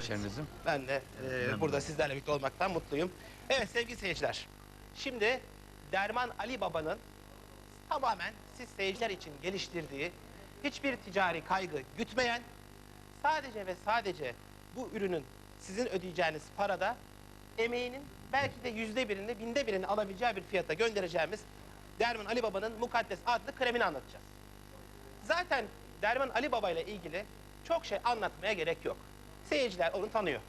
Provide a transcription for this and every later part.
hemşerinizim. Ben de e, burada sizlerle birlikte olmaktan mutluyum. Evet sevgili seyirciler. Şimdi Derman Ali Baba'nın tamamen siz seyirciler için geliştirdiği hiçbir ticari kaygı gütmeyen sadece ve sadece bu ürünün sizin ödeyeceğiniz parada emeğinin belki de yüzde birini, binde birini alabileceği bir fiyata göndereceğimiz Derman Ali Baba'nın Mukaddes adlı kremini anlatacağız. Zaten Derman Ali Baba ile ilgili çok şey anlatmaya gerek yok. Seyirciler onu tanıyor.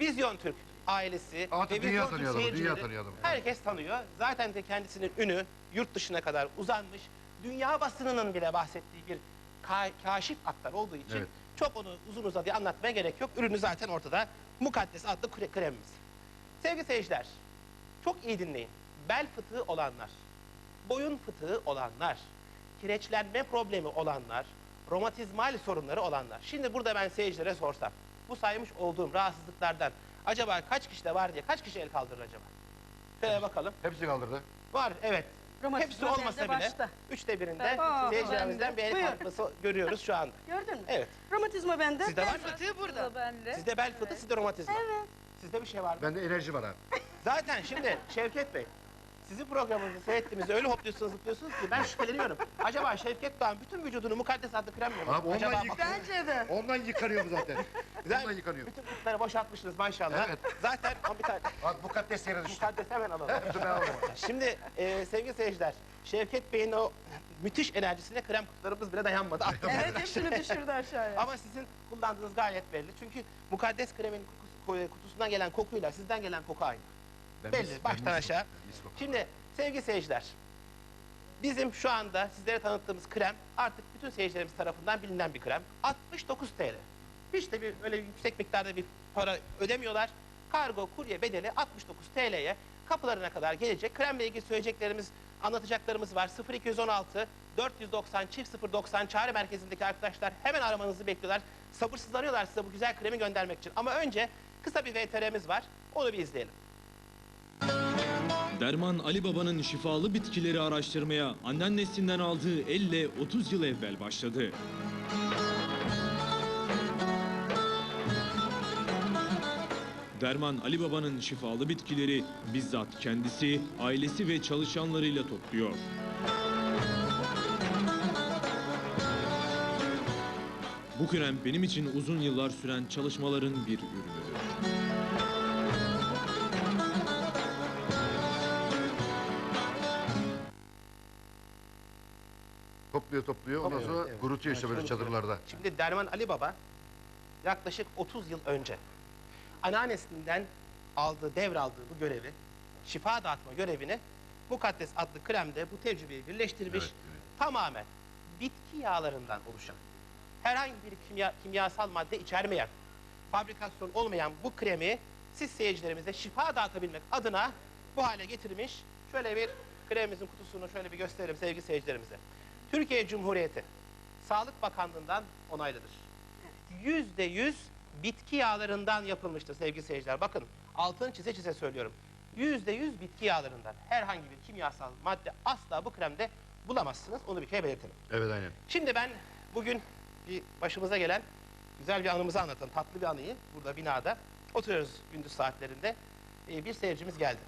Vizyon Türk ailesi Artık ve dünya Vizyon Türk tanıyor adamı, dünya seyircileri tanıyor adamı. Herkes tanıyor. Zaten de kendisinin ünü yurt dışına kadar uzanmış. Dünya basınının bile bahsettiği bir ka- kaşif aktar olduğu için Evet. çok onu uzun uzadıya anlatmaya gerek yok. Ürünü zaten ortada. Mukaddes adlı kre- kremimiz. Sevgili seyirciler, çok iyi dinleyin. Bel fıtığı olanlar, boyun fıtığı olanlar, kireçlenme problemi olanlar, romatizmal sorunları olanlar. Şimdi burada ben seyircilere sorsam, bu saymış olduğum rahatsızlıklardan acaba kaç kişide var diye kaç kişi el kaldırır acaba? Şöyle bakalım. Hepsi kaldırdı. Var evet. Romatizma Hepsi olmasa bile başta. üçte birinde Aa, seyircilerimizden bir el buyur. kalkması görüyoruz şu anda. Gördün mü? Evet. Romatizma bende. Sizde var mı? Fıtığı burada. bende. Sizde bel fıtığı, sizde romatizma. Evet. Sizde bir şey var mı? Bende enerji var abi. Zaten şimdi Şevket Bey, sizin programınızı seyrettiğimizde öyle hopluyorsunuz zıplıyorsunuz ki ben şüpheleniyorum. Acaba Şevket Doğan bütün vücudunu mukaddes adlı kremle mi? Abi ondan Acaba yık- Bence de. Ondan yıkanıyor bu zaten. Güzel. Ondan yıkanıyor. Bütün kutları boşaltmışsınız maşallah. Evet. Zaten ama bir tane Abi bu katles yere düştü. mukaddes hemen alalım. Dur ben. Şimdi e, sevgili seyirciler, Şevket Bey'in o müthiş enerjisine krem kutularımız bile dayanmadı. Attı Evet hepsini düşürdü aşağıya. Ama sizin kullandığınız gayet belli. Çünkü mukaddes kremin kokusu- kutusundan gelen kokuyla sizden gelen koku aynı. Belli, baştan aşağı. Şimdi sevgili seyirciler, bizim şu anda sizlere tanıttığımız krem artık bütün seyircilerimiz tarafından bilinen bir krem. 69 TL. Hiç de bir öyle yüksek miktarda bir para ödemiyorlar. Kargo, kurye bedeli 69 TL'ye kapılarına kadar gelecek. Kremle ilgili söyleyeceklerimiz, anlatacaklarımız var. 0216 490 çift 090 çağrı merkezindeki arkadaşlar hemen aramanızı bekliyorlar. Sabırsızlanıyorlar size bu güzel kremi göndermek için. Ama önce kısa bir VTR'miz var. Onu bir izleyelim. Derman Ali Baba'nın şifalı bitkileri araştırmaya anneannesinden aldığı elle 30 yıl evvel başladı. Derman Ali Baba'nın şifalı bitkileri bizzat kendisi, ailesi ve çalışanlarıyla topluyor. Bu krem benim için uzun yıllar süren çalışmaların bir ürünüdür. Topluyor topluyor. Ondan Evet, sonra evet. kurutuyor işte böyle çadırlarda. Şimdi Derman Ali Baba yaklaşık 30 yıl önce anneannesinden aldığı, devraldığı bu görevi, şifa dağıtma görevini Mukaddes adlı kremde bu tecrübeyi birleştirmiş. Evet, Tamamen bitki yağlarından oluşan, herhangi bir kimya, kimyasal madde içermeyen, fabrikasyon olmayan bu kremi siz seyircilerimize şifa dağıtabilmek adına bu hale getirmiş. Şöyle bir kremimizin kutusunu şöyle bir gösterelim sevgili seyircilerimize. Türkiye Cumhuriyeti Sağlık Bakanlığı'ndan onaylıdır. Yüzde yüz bitki yağlarından yapılmıştır sevgili seyirciler. Bakın altını çize çize söylüyorum. Yüzde yüz bitki yağlarından herhangi bir kimyasal madde asla bu kremde bulamazsınız. Onu bir kere belirtelim. Evet aynen. Şimdi ben bugün bir başımıza gelen güzel bir anımızı anlatalım. Tatlı bir anıyı burada binada. Oturuyoruz gündüz saatlerinde. Ee, bir seyircimiz geldi.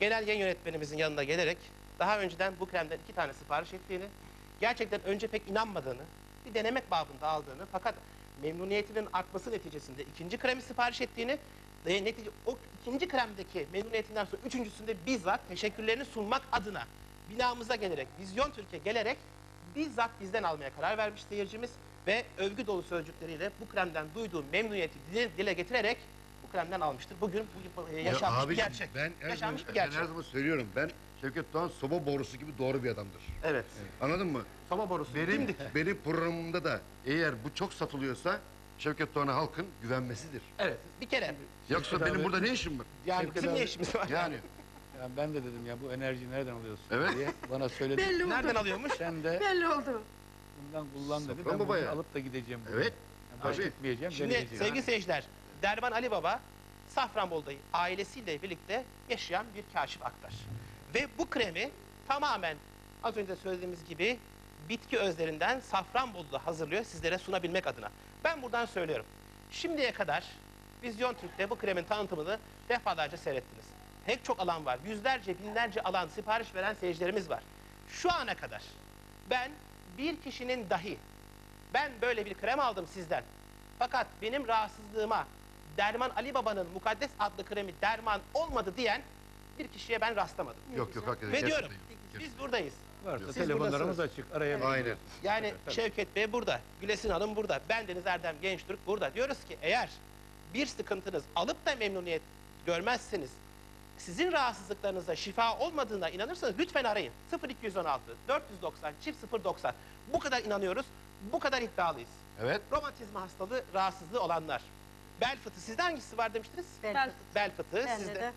Genel yayın yönetmenimizin yanına gelerek daha önceden bu kremden iki tane sipariş ettiğini, gerçekten önce pek inanmadığını, bir denemek babında aldığını fakat memnuniyetinin artması neticesinde ikinci kremi sipariş ettiğini ve netice o ikinci kremdeki memnuniyetinden sonra üçüncüsünde bizzat teşekkürlerini sunmak adına binamıza gelerek, Vizyon Türkiye gelerek bizzat bizden almaya karar vermiş seyircimiz ve övgü dolu sözcükleriyle bu kremden duyduğu memnuniyeti dile, dile getirerek bu kremden almıştır. Bugün bu e, yaşanmış bir gerçek. Ben her, zaman, yaşanmış bir ben gerçek. her zaman söylüyorum. Ben Şevket Doğan soba borusu gibi doğru bir adamdır. Evet. Anladın mı? Soba borusu. Benim, dimdik. benim programımda da eğer bu çok satılıyorsa Şevket Doğan'a halkın güvenmesidir. Evet. Bir kere. Yoksa Şevket benim abi- burada ne işim var? Yani Şevket bizim ne abi- işimiz var? Yani Ya ben de dedim ya bu enerjiyi nereden alıyorsun Evet. diye bana söyledi. Belli oldu. Nereden alıyormuş? Sen de Belli oldu. bundan kullan dedi. Safran Ben bunu babaya. alıp da gideceğim. evet. Yani boş Tabii. gitmeyeceğim. Şimdi sevgili seyirciler, Derman Ali Baba Safranbolu'da ailesiyle birlikte yaşayan bir kaşif aktar. Ve bu kremi tamamen az önce söylediğimiz gibi bitki özlerinden Safranbolu'da hazırlıyor sizlere sunabilmek adına. Ben buradan söylüyorum. Şimdiye kadar Vizyon Türk'te bu kremin tanıtımını defalarca seyrettiniz. Pek çok alan var. Yüzlerce, binlerce alan sipariş veren seyircilerimiz var. Şu ana kadar ben bir kişinin dahi ben böyle bir krem aldım sizden. Fakat benim rahatsızlığıma Derman Ali Baba'nın Mukaddes adlı kremi derman olmadı diyen bir kişiye ben rastlamadım. Yok yok hakikaten. Ve diyorum biz buradayız. Varsa Siz telefonlarımız açık. Arayabilirsiniz. Aynen. Yani Tabii. Şevket Bey burada, Gülesin Hanım burada, ben Deniz Erdem Gençtürk burada. Diyoruz ki eğer bir sıkıntınız alıp da memnuniyet görmezseniz, sizin rahatsızlıklarınıza şifa olmadığına inanırsanız lütfen arayın. 0216 490 çift 090. Bu kadar inanıyoruz, bu kadar iddialıyız. Evet. Romatizma hastalığı, rahatsızlığı olanlar. Bel fıtığı, sizde hangisi var demiştiniz? Bel Bel fıtığı. Bel fıtığı, Bende sizde. de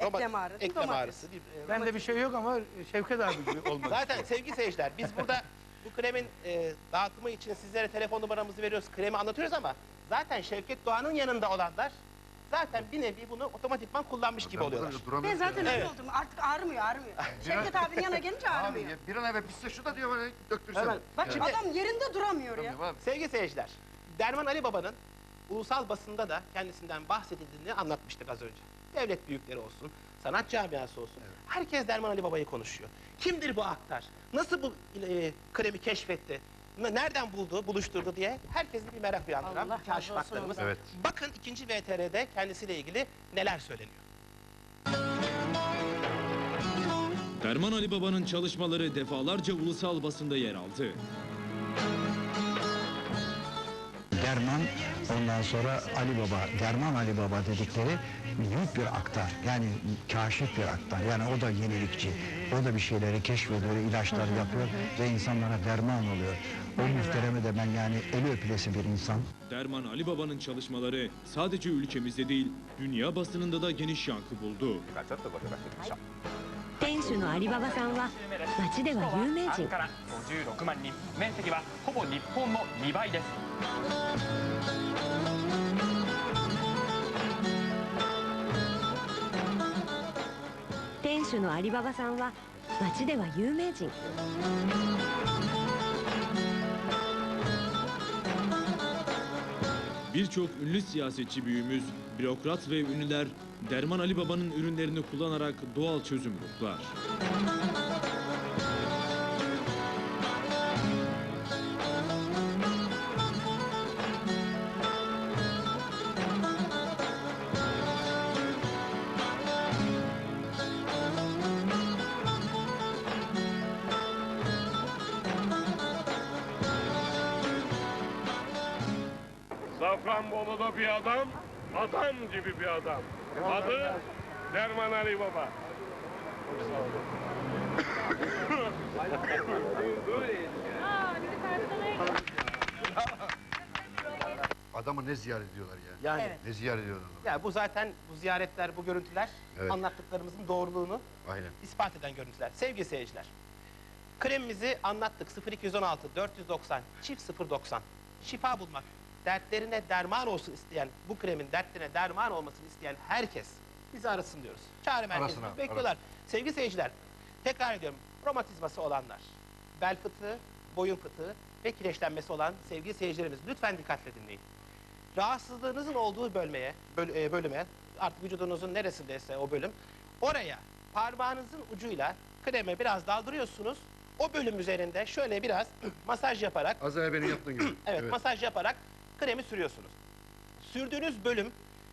Roma- eklem ağrısı, Eklem domates. ağrısı. bir, e, Bende bir şey yok ama Şevket abi gibi olmak Zaten istiyor. sevgili seyirciler biz burada bu kremin e, dağıtımı için sizlere telefon numaramızı veriyoruz. Kremi anlatıyoruz ama zaten Şevket Doğan'ın yanında olanlar zaten bir nevi bunu otomatikman kullanmış gibi Ben oluyorlar. Ben zaten öyle Evet. oldum. Artık ağrımıyor, ağrımıyor. Şevket abinin yanına gelince ağrımıyor. bir an evvel bitse şu da diyor bana döktürsene. Hemen. Bak Şimdi- adam yerinde duramıyor ya. Duramıyorum abi. Sevgili seyirciler, Derman Ali Baba'nın ulusal basında da kendisinden bahsedildiğini anlatmıştık az önce. Devlet büyükleri olsun, sanat camiası olsun. Herkes Derman Ali Baba'yı konuşuyor. Kimdir bu aktar? Nasıl bu e, kremi keşfetti? Nereden buldu, buluşturdu diye herkesin bir merak uyandıran Allah bir kaşif razı olsun aktarımız. ondan. Evet. Bakın ikinci VTR'de kendisiyle ilgili neler söyleniyor. Derman Ali Baba'nın çalışmaları defalarca ulusal basında yer aldı. Derman ondan sonra Ali Baba, Derman Ali Baba dedikleri büyük bir aktar. Yani kaşif bir aktar. Yani o da yenilikçi. O da bir şeyleri keşfediyor, ilaçlar yapıyor ve insanlara derman oluyor. O muhtereme de ben yani eli öpülesi bir insan. Derman Ali Baba'nın çalışmaları sadece ülkemizde değil, dünya basınında da geniş yankı buldu. 店主のアリババさんは町では有名人。から56万人。面積はほぼ日本の2倍です。店主のアリババさんは町では有名人。Birçok ünlü siyasetçi büyüğümüz, bürokrat ve ünlüler Derman Ali Baba'nın ürünlerini kullanarak doğal çözüm buldular. Safranbolu'da bir adam, adam gibi bir adam. Adı Derman Ali Baba. Adamı ne ziyaret ediyorlar ya. Yani Evet. Ne ziyaret ediyorlar adamı. ya bu zaten bu ziyaretler, bu görüntüler Evet. anlattıklarımızın doğruluğunu Aynen. ispat eden görüntüler. Sevgili seyirciler, kremimizi anlattık 0216 490 çift 090. Şifa bulmak, dertlerine derman olsun isteyen, bu kremin dertlerine derman olmasını isteyen herkes bizi arasın diyoruz. Çağrı merkezimiz Arasın abi, bekliyorlar. Sevgili seyirciler, tekrar ediyorum, romatizması olanlar, bel fıtığı, boyun fıtığı ve kireçlenmesi olan sevgili seyircilerimiz lütfen dikkatle dinleyin. Rahatsızlığınızın olduğu bölmeye, böl- e, bölüme, artık vücudunuzun neresindeyse o bölüm, oraya parmağınızın ucuyla kreme biraz daldırıyorsunuz. O bölüm üzerinde şöyle biraz masaj yaparak, Az evvel benim yaptığın gibi. evet, masaj yaparak kremi sürüyorsunuz. Sürdüğünüz bölüm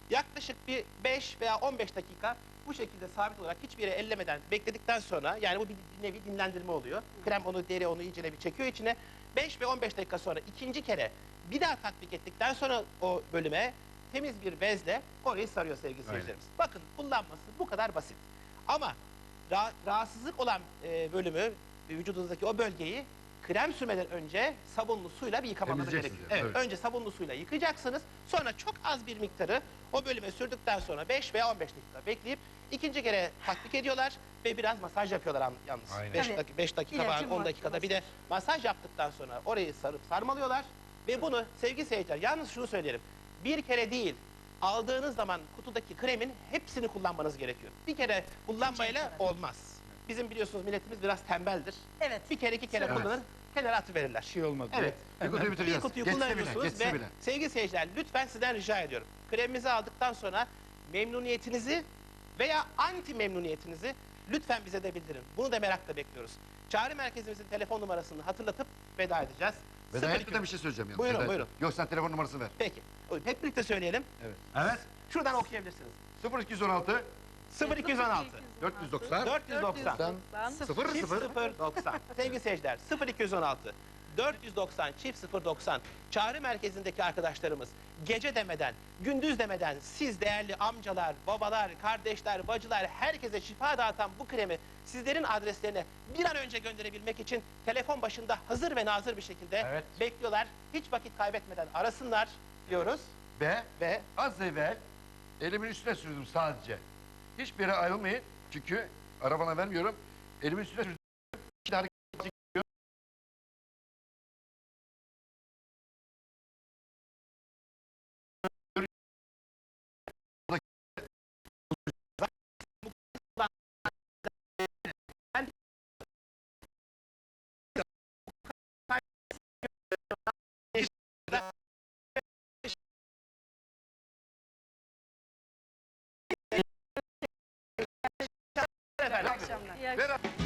yaklaşık bir 5 veya 15 dakika bu şekilde sabit olarak hiçbir yere ellemeden bekledikten sonra yani bu bir nevi dinlendirme oluyor. Krem onu deri onu iyice bir çekiyor içine. 5 ve 15 dakika sonra ikinci kere bir daha tatbik ettikten sonra o bölüme temiz bir bezle orayı sarıyor sevgili seyircilerimiz. Bakın kullanması bu kadar basit. Ama ra- rahatsızlık olan e, bölümü vücudunuzdaki o bölgeyi krem sürmeden önce sabunlu suyla bir yıkamanız Temizleyeceksiniz gerekiyor. yani, Evet, tabii. önce sabunlu suyla yıkayacaksınız. Sonra çok az bir miktarı o bölüme sürdükten sonra 5 veya 15 dakika bekleyip ikinci kere tatbik ediyorlar ve biraz masaj yapıyorlar an- yalnız. Aynen. 5 Tabii. dakika, beş dakika İlacın var, 10 dakikada bir de masaj yaptıktan sonra orayı sarıp sarmalıyorlar ve bunu sevgili seyirciler yalnız şunu söyleyelim. Bir kere değil aldığınız zaman kutudaki kremin hepsini kullanmanız gerekiyor. Bir kere kullanmayla olmaz. Bizim biliyorsunuz milletimiz biraz tembeldir. Evet. Bir kere iki kere Sürmez. kullanır. kenara atıverirler. Bir şey olmaz. Evet. Bir kutuyu Bir bitireceğiz. kutuyu Geçse bile, kullanıyorsunuz geçse ve bile. sevgili seyirciler lütfen sizden rica ediyorum. Kremimizi aldıktan sonra memnuniyetinizi veya anti memnuniyetinizi lütfen bize de bildirin. Bunu da merakla bekliyoruz. Çağrı merkezimizin telefon numarasını hatırlatıp veda edeceğiz. Veda 02 etmeden bir şey söyleyeceğim. yalnız. Buyurun, Veda- buyurun. Yok sen telefon numarasını ver. Peki. Hep birlikte söyleyelim. Evet. Evet. Şuradan okuyabilirsiniz. 0216 0216 490 490 0 çift 0 090. Sevgili seyirciler 0216 490 çift 090 çağrı merkezindeki arkadaşlarımız gece demeden, gündüz demeden siz değerli amcalar, babalar, kardeşler, bacılar herkese şifa dağıtan bu kremi sizlerin adreslerine bir an önce gönderebilmek için telefon başında hazır ve nazır bir şekilde Evet. bekliyorlar. Hiç vakit kaybetmeden arasınlar diyoruz ve ve az evvel elimin üstüne sürdüm sadece. Hiçbir yere ayrılmayın. Çünkü arabana vermiyorum. Elimin üstüne efendim. Ver